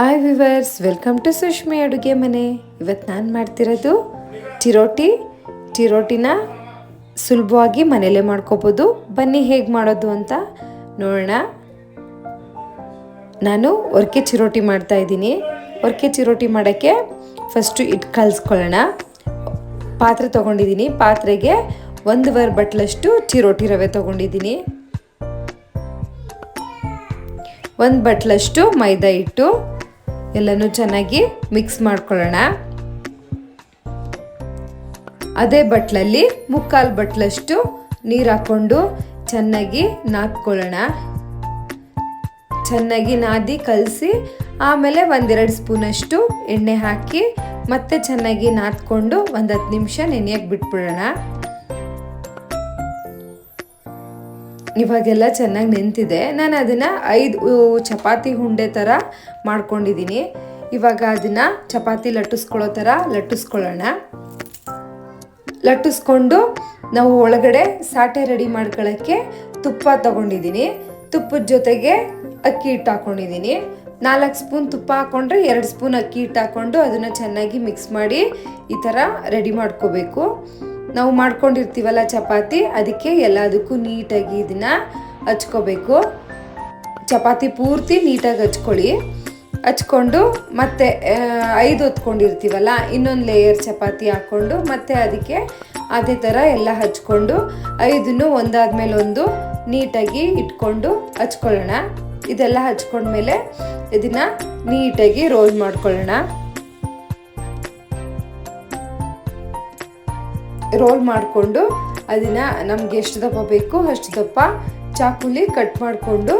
Hi viewers welcome to Sushmi ಅಡುಗೆ ಮನೆ ಇವತ್ತು ನಾನು ಮಾಡ್ತಿರೋದು ಚಿರೋಟಿ. ಚಿರೋಟಿನ ಸುಲಭವಾಗಿ ಮನೇಲೇ ಮಾಡ್ಕೋಬೋದು. ಬನ್ನಿ ಹೇಗೆ ಮಾಡೋದು ಅಂತ ನೋಡೋಣ. ನಾನು ಒರ್ಕೆ ಚಿರೋಟಿ ಮಾಡ್ತಾ ಇದ್ದೀನಿ. ಒರ್ಕೆ ಚಿರೋಟಿ ಮಾಡೋಕ್ಕೆ ಫಸ್ಟು ಇಟ್ಟು ಕಲಿಸ್ಕೊಳ್ಳೋಣ. ಪಾತ್ರೆ ತೊಗೊಂಡಿದ್ದೀನಿ. ಪಾತ್ರೆಗೆ ಒಂದುವರೆ ಬಟ್ಲಷ್ಟು ಚಿರೋಟಿ ರವೆ ತೊಗೊಂಡಿದ್ದೀನಿ. ಒಂದು ಬಟ್ಲಷ್ಟು ಮೈದಾ ಹಿಟ್ಟು. ಎಲ್ಲನೂ ಚೆನ್ನಾಗಿ ಮಿಕ್ಸ್ ಮಾಡ್ಕೊಳ್ಳೋಣ. ಅದೇ ಬಟ್ಲಲ್ಲಿ ಮುಕ್ಕಾಲು ಬಟ್ಲಷ್ಟು ನೀರು ಹಾಕ್ಕೊಂಡು ಚೆನ್ನಾಗಿ ನಾದ್ಕೊಳ್ಳೋಣ. ಚೆನ್ನಾಗಿ ನಾದಿ ಕಲಸಿ ಆಮೇಲೆ ಒಂದೆರಡು ಸ್ಪೂನಷ್ಟು ಎಣ್ಣೆ ಹಾಕಿ ಮತ್ತೆ ಚೆನ್ನಾಗಿ ನಾದ್ಕೊಂಡು ಒಂದು ಹತ್ತು ನಿಮಿಷ ನೆನೆಯಕ್ಕೆ ಬಿಟ್ಬಿಡೋಣ. ಇವಾಗೆಲ್ಲ ಚೆನ್ನಾಗಿ ನೆಂತಿದೆ. ನಾನು ಅದನ್ನು ಐದು ಚಪಾತಿ ಹುಂಡೆ ಥರ ಮಾಡ್ಕೊಂಡಿದ್ದೀನಿ ಇವಾಗ ಅದನ್ನು ಚಪಾತಿ ಲಟ್ಟಿಸ್ಕೊಳ್ಳೋ ಥರ ಲಟ್ಟಿಸ್ಕೊಳ್ಳೋಣ. ಲಟ್ಟಿಸ್ಕೊಂಡು ನಾವು ಒಳಗಡೆ ಸಾಟೆ ರೆಡಿ ಮಾಡ್ಕೊಳ್ಳೋಕ್ಕೆ ತುಪ್ಪ ತಗೊಂಡಿದ್ದೀನಿ ತುಪ್ಪದ ಜೊತೆಗೆ ಅಕ್ಕಿ ಹಿಟ್ಟು ಹಾಕ್ಕೊಂಡಿದ್ದೀನಿ ನಾಲ್ಕು ಸ್ಪೂನ್ ತುಪ್ಪ ಹಾಕ್ಕೊಂಡ್ರೆ ಎರಡು ಸ್ಪೂನ್ ಅಕ್ಕಿ ಹಿಟ್ಟು ಹಾಕ್ಕೊಂಡು ಅದನ್ನು ಚೆನ್ನಾಗಿ ಮಿಕ್ಸ್ ಮಾಡಿ ಈ ಥರ ರೆಡಿ ಮಾಡ್ಕೋಬೇಕು. ನಾವು ಮಾಡ್ಕೊಂಡಿರ್ತೀವಲ್ಲ ಚಪಾತಿ, ಅದಕ್ಕೆ ಎಲ್ಲದಕ್ಕೂ ನೀಟಾಗಿ ಇದನ್ನು ಹಚ್ಕೋಬೇಕು. ಚಪಾತಿ ಪೂರ್ತಿ ನೀಟಾಗಿ ಹಚ್ಕೊಳ್ಳಿ. ಹಚ್ಕೊಂಡು ಮತ್ತೆ ಐದು ಹೊತ್ಕೊಂಡಿರ್ತೀವಲ್ಲ, ಇನ್ನೊಂದು ಲೇಯರ್ ಚಪಾತಿ ಹಾಕ್ಕೊಂಡು ಮತ್ತೆ ಅದಕ್ಕೆ ಅದೇ ಥರ ಎಲ್ಲ ಹಚ್ಕೊಂಡು ಐದನ್ನು ಒಂದಾದ್ಮೇಲೆ ಒಂದು ನೀಟಾಗಿ ಇಟ್ಕೊಂಡು ಹಚ್ಕೊಳ್ಳೋಣ. ಇದೆಲ್ಲ ಹಚ್ಕೊಂಡ್ಮೇಲೆ ಇದನ್ನು ನೀಟಾಗಿ ರೋಲ್ ಮಾಡ್ಕೊಳ್ಳೋಣ. ರೋಲ್ ಮಾಡಿಕೊಂಡು ಅದನ್ನು ನಮ್ಗೆ ಎಷ್ಟು ದಪ್ಪ ಬೇಕು ಅಷ್ಟು ದಪ್ಪ ಚಾಕುಲಿ ಕಟ್ ಮಾಡಿಕೊಂಡು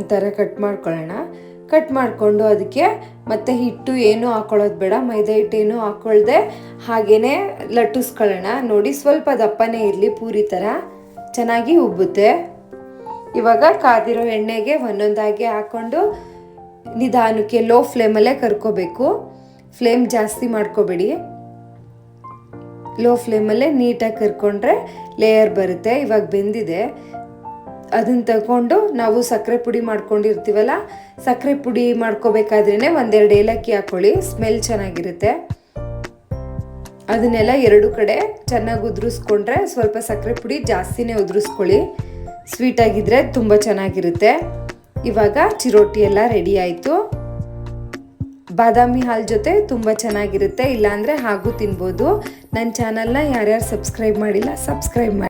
ಈ ಥರ ಕಟ್ ಮಾಡ್ಕೊಳ್ಳೋಣ. ಕಟ್ ಮಾಡಿಕೊಂಡು ಅದಕ್ಕೆ ಮತ್ತೆ ಹಿಟ್ಟು ಏನು ಹಾಕೊಳ್ಳೋದು ಬೇಡ, ಮೈದಾ ಹಿಟ್ಟು ಏನು ಹಾಕ್ಕೊಳ್ದೆ ಹಾಗೇ ಲಟ್ಟಿಸ್ಕೊಳ್ಳೋಣ. ನೋಡಿ ಸ್ವಲ್ಪ ದಪ್ಪನೇ ಇರಲಿ ಪೂರಿ ಥರ. ಚೆನ್ನಾಗಿ ಉಬ್ಬುತ್ತೆ. ಇವಾಗ ಕಾದಿರೋ ಎಣ್ಣೆಗೆ ಒಂದೊಂದಾಗಿ ಹಾಕ್ಕೊಂಡು ನಿಧಾನಕ್ಕೆ ಲೋ ಫ್ಲೇಮಲ್ಲೇ ಕರ್ಕೋಬೇಕು. ಫ್ಲೇಮ್ ಜಾಸ್ತಿ ಮಾಡ್ಕೋಬೇಡಿ. ಲೋ ಫ್ಲೇಮಲ್ಲೇ ನೀಟಾಗಿ ಕರ್ಕೊಂಡ್ರೆ ಲೇಯರ್ ಬರುತ್ತೆ. ಇವಾಗ ಬೆಂದಿದೆ. ಅದನ್ನು ತಗೊಂಡು ನಾವು ಸಕ್ಕರೆ ಪುಡಿ ಮಾಡ್ಕೊಂಡಿರ್ತೀವಲ್ಲ, ಸಕ್ಕರೆ ಪುಡಿ ಮಾಡ್ಕೋಬೇಕಾದ್ರೇ ಒಂದೆರಡು ಏಲಕ್ಕಿ ಹಾಕ್ಕೊಳ್ಳಿ ಸ್ಮೆಲ್ ಚೆನ್ನಾಗಿರುತ್ತೆ. ಅದನ್ನೆಲ್ಲ ಎರಡು ಕಡೆ ಚೆನ್ನಾಗಿ ಉದುರಿಸ್ಕೊಂಡ್ರೆ ಸ್ವಲ್ಪ ಸಕ್ಕರೆ ಪುಡಿ ಜಾಸ್ತಿನೇ ಉದುರಿಸ್ಕೊಳ್ಳಿ. ಸ್ವೀಟಾಗಿದ್ದರೆ ತುಂಬ ಚೆನ್ನಾಗಿರುತ್ತೆ. ಇವಾಗ ಚಿರೋಟಿ ಎಲ್ಲ ರೆಡಿ ಆಯಿತು. ಬಾದಾಮಿ ಹಾಲು ಜೊತೆ ತುಂಬ ಚೆನ್ನಾಗಿರುತ್ತೆ, ಇಲ್ಲಾಂದರೆ ಹಾಗೂ ತಿನ್ಬೋದು. ನನ್ನ ಚಾನಲ್ನ ಯಾರ್ಯಾರು ಸಬ್ಸ್ಕ್ರೈಬ್ ಮಾಡಿಲ್ಲ ಸಬ್ಸ್ಕ್ರೈಬ್ ಮಾಡಿ.